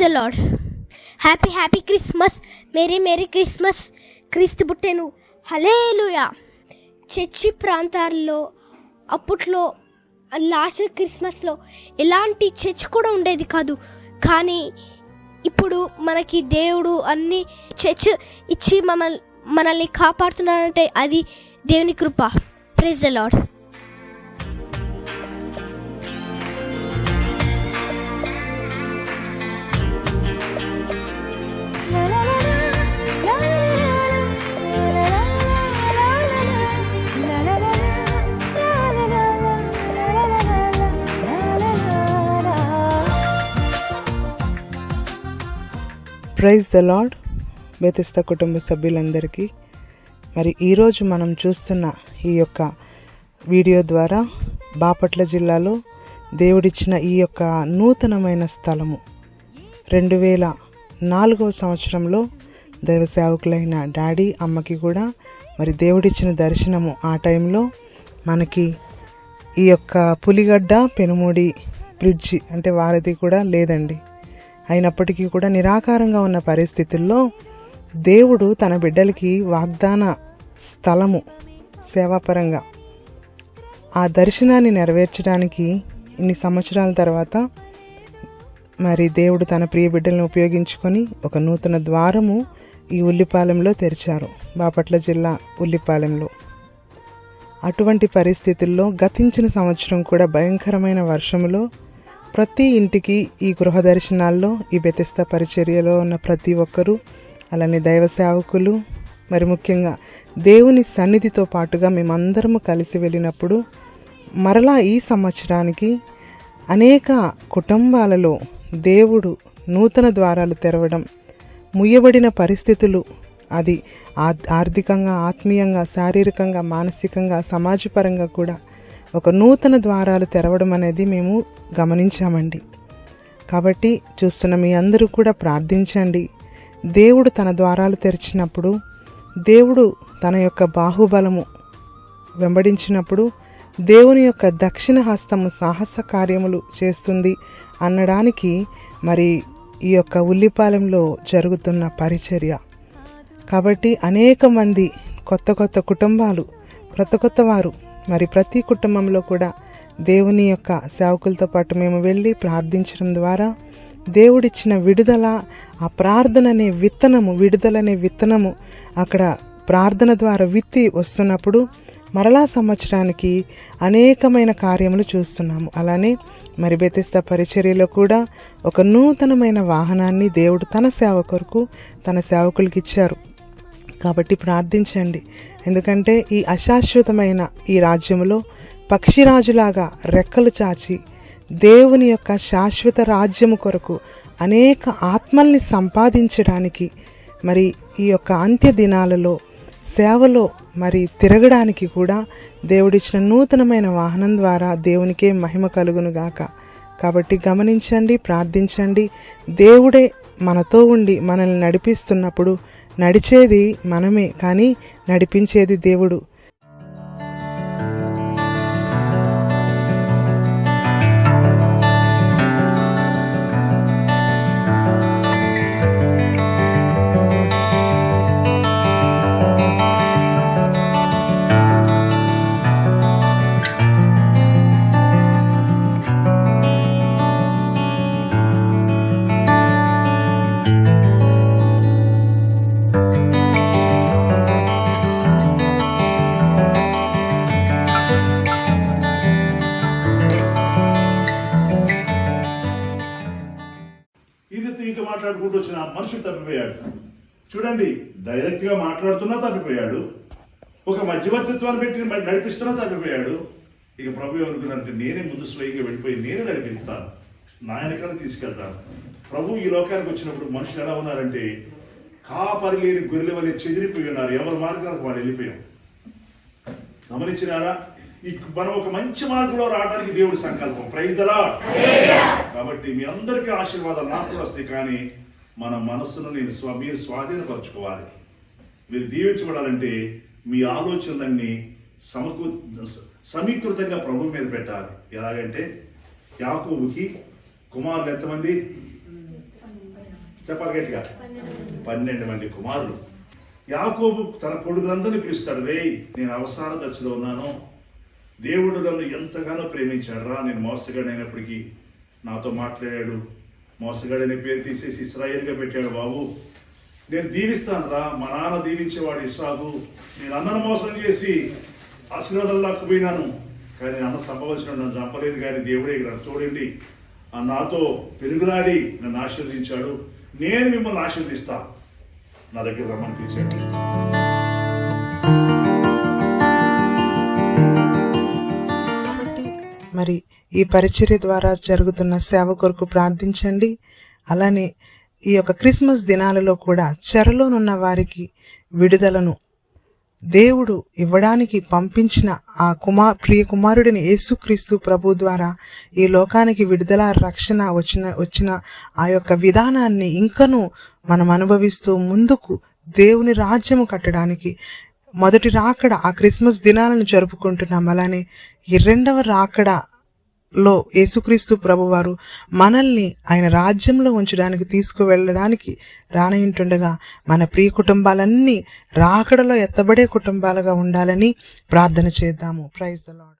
The Lord happy happy Christmas merry merry Christmas క్రీస్తు పుట్టెను. Hallelujah church ప్రాంతాల్లో అప్పట్లో లాస్ట్ క్రిస్మస్లో ఎలాంటి చర్చ్ కూడా ఉండేది కాదు. కానీ ఇప్పుడు మనకి దేవుడు అన్ని చర్చ్ ఇచ్చి మమ్మల్ని మనల్ని కాపాడుతున్నాడంటే అది దేవుని కృప. Praise the Lord praise the Lord Bethesda కుటుంబ సభ్యులందరికీ మరి ఈరోజు మనం చూస్తున్న ఈ యొక్క వీడియో ద్వారా బాపట్ల జిల్లాలో దేవుడిచ్చిన ఈ యొక్క నూతనమైన స్థలము. రెండు వేల నాలుగవ సంవత్సరంలో దైవ సేవకులైన డాడీ అమ్మకి కూడా మరి దేవుడిచ్చిన దర్శనము ఆ టైంలో మనకి ఈ యొక్క పులిగడ్డ పెనుమూడి బ్రిడ్జి అంటే వారిది కూడా లేదండి. అయినప్పటికీ కూడా నిరాకారంగా ఉన్న పరిస్థితుల్లో దేవుడు తన బిడ్డలకి వాగ్దాన స్థలము సేవాపరంగా ఆ దర్శనాన్ని నెరవేర్చడానికి ఇన్ని సంవత్సరాల తర్వాత మరి దేవుడు తన ప్రియ బిడ్డలను ఉపయోగించుకొని ఒక నూతన ద్వారము ఈ ఉల్లిపాలెంలో తెరిచారు. బాపట్ల జిల్లా ఉల్లిపాలెంలో. అటువంటి పరిస్థితుల్లో గతించిన సంవత్సరం కూడా భయంకరమైన వర్షములో ప్రతి ఇంటికి ఈ గృహ దర్శనాల్లో ఈ బెతిస్త పరిచర్యలో ఉన్న ప్రతి ఒక్కరూ అలానే దైవ సేవకులు మరి ముఖ్యంగా దేవుని సన్నిధితో పాటుగా మేమందరము కలిసి వెళ్ళినప్పుడు మరలా ఈ సంవత్సరానికి అనేక కుటుంబాలలో దేవుడు నూతన ద్వారాలు తెరవడం ముయ్యబడిన పరిస్థితులు అది ఆర్థికంగా ఆత్మీయంగా శారీరకంగా మానసికంగా సమాజపరంగా కూడా ఒక నూతన ద్వారాలు తెరవడం అనేది మేము గమనించామండి. కాబట్టి చూస్తున్న మీ అందరూ కూడా ప్రార్థించండి. దేవుడు తన ద్వారాలు తెరిచినప్పుడు దేవుడు తన యొక్క బాహుబలము వెంబడించినప్పుడు దేవుని యొక్క దక్షిణ హస్తము సాహస కార్యములు చేస్తుంది అనడానికి మరి ఈ యొక్క ఉల్లిపాలెంలో జరుగుతున్న పరిచర్య. కాబట్టి అనేక మంది కొత్త కొత్త కుటుంబాలు కొత్త కొత్త వారు మరి ప్రతి కుటుంబంలో కూడా దేవుని యొక్క సేవకులతో పాటు మేము వెళ్ళి ప్రార్థించడం ద్వారా దేవుడిచ్చిన విడుదల ఆ ప్రార్థన అనే విత్తనము విడుదలనే విత్తనము అక్కడ ప్రార్థన ద్వారా విత్తి వస్తున్నప్పుడు మరలా సంవత్సరానికి అనేకమైన కార్యములు చూస్తున్నాము. అలానే మరి బెతిస్త పరిచర్యలో కూడా ఒక నూతనమైన వాహనాన్ని దేవుడు తన సేవ కొరకు తన సేవకులకి ఇచ్చారు కాబట్టి ప్రార్థించండి. ఎందుకంటే ఈ అశాశ్వతమైన ఈ రాజ్యములో పక్షిరాజులాగా రెక్కలు చాచి దేవుని యొక్క శాశ్వత రాజ్యము కొరకు అనేక ఆత్మల్ని సంపాదించడానికి మరి ఈ యొక్క అంత్య దినాలలో సేవలో మరి తిరగడానికి కూడా దేవుడిచ్చిన నూతనమైన వాహనం ద్వారా దేవునికే మహిమ కలుగును గాక. కాబట్టి గమనించండి ప్రార్థించండి. దేవుడే మనతో ఉండి మనల్ని నడిపిస్తున్నప్పుడు నడిచేది మనమే కానీ నడిపించేది దేవుడు. తీక మాట్లాడుకుంటూ వచ్చిన మనిషి తప్పిపోయాడు. చూడండి డైరెక్ట్గా మాట్లాడుతున్నా తప్పిపోయాడు. ఒక మధ్యవర్తిత్వాన్ని పెట్టి మరి నడిపిస్తున్నా తప్పిపోయాడు. ఇక ప్రభు ఏమనుకున్నారంటే నేనే ముందు స్వయంగా వెళ్ళిపోయి నేనే నడిపిస్తాను. నాయనకాన్ని తీసుకెళ్తాను. ప్రభు ఈ లోకానికి వచ్చినప్పుడు మనుషులు ఎలా ఉన్నారంటే కాపరి లేని గొర్రెల వలె చెదిరిపోయి ఉన్నారు. ఎవరి మార్గాలకు వాళ్ళు వెళ్ళిపోయాం గమనించినారా? మనం ఒక మంచి మార్గంలో రావడానికి దేవుడి సంకల్పం. ప్రైజ్లా కాబట్టి మీ అందరికీ ఆశీర్వాదాలు నాకు వస్తాయి కానీ మన మనస్సును నేను స్వ మీరు స్వాధీనపరచుకోవాలి. మీరు దీవించబడాలంటే మీ ఆలోచనలన్నీ సమకూ సమీకృతంగా ప్రభు మీద పెట్టాలి. ఎలాగంటే యాకోబుకి కుమారులు ఎంతమంది? చెప్పాలి గట్టిగా. పన్నెండు మంది కుమారులు. యాకోబు తన కొడుకులందరినీ పిలుస్తాడు రే నేను అవసాన దశలో ఉన్నాను. దేవుడు నన్ను ఎంతగానో ప్రేమించాడు. రా నేను మోసగాడైనప్పటికీ నాతో మాట్లాడాడు. మోసగాడనే పేరు తీసేసి ఇస్రాయేల్గా పెట్టాడు బాబు. నేను దీవిస్తాను రా. మా నాన్న దీవించేవాడు ఇస్రాగు నేను అన్నను మోసం చేసి ఆశీర్వాదాలకు పోయినాను కానీ అన్న సంభవించిన నన్ను చంపలేదు. కానీ దేవుడే ఇక్కడ చూడండి ఆ నాతో పెరుగులాడి నన్ను ఆశీర్వదించాడు. నేను మిమ్మల్ని ఆశీర్దిస్తా నా దగ్గర రమ్మని పిలిచాడు మరి ఈ పరిచర్య ద్వారా జరుగుతున్న సేవ కొరకు ప్రార్థించండి. అలానే ఈ యొక్క క్రిస్మస్ దినాలలో కూడా చెరలోనున్న వారికి విడుదలను దేవుడు ఇవ్వడానికి పంపించిన ఆ కుమార్ ప్రియ కుమారుడిని యేసుక్రీస్తు ప్రభు ద్వారా ఈ లోకానికి విడుదల రక్షణ వచ్చిన వచ్చిన ఆ యొక్క విధానాన్ని ఇంకనూ మనం అనుభవిస్తూ ముందుకు దేవుని రాజ్యము కట్టడానికి మొదటి రాకడ ఆ క్రిస్మస్ దినాలను జరుపుకుంటున్నాం. అలానే ఈ రెండవ రాకడ లో యేసుక్రీస్తు ప్రభువారు మనల్ని ఆయన రాజ్యంలో ఉంచడానికి తీసుకువెళ్ళడానికి రానయుంటుండగా మన ప్రియ కుటుంబాలన్నీ రాకడలో ఎత్తబడే కుటుంబాలుగా ఉండాలని ప్రార్థన చేద్దాము. Praise the lord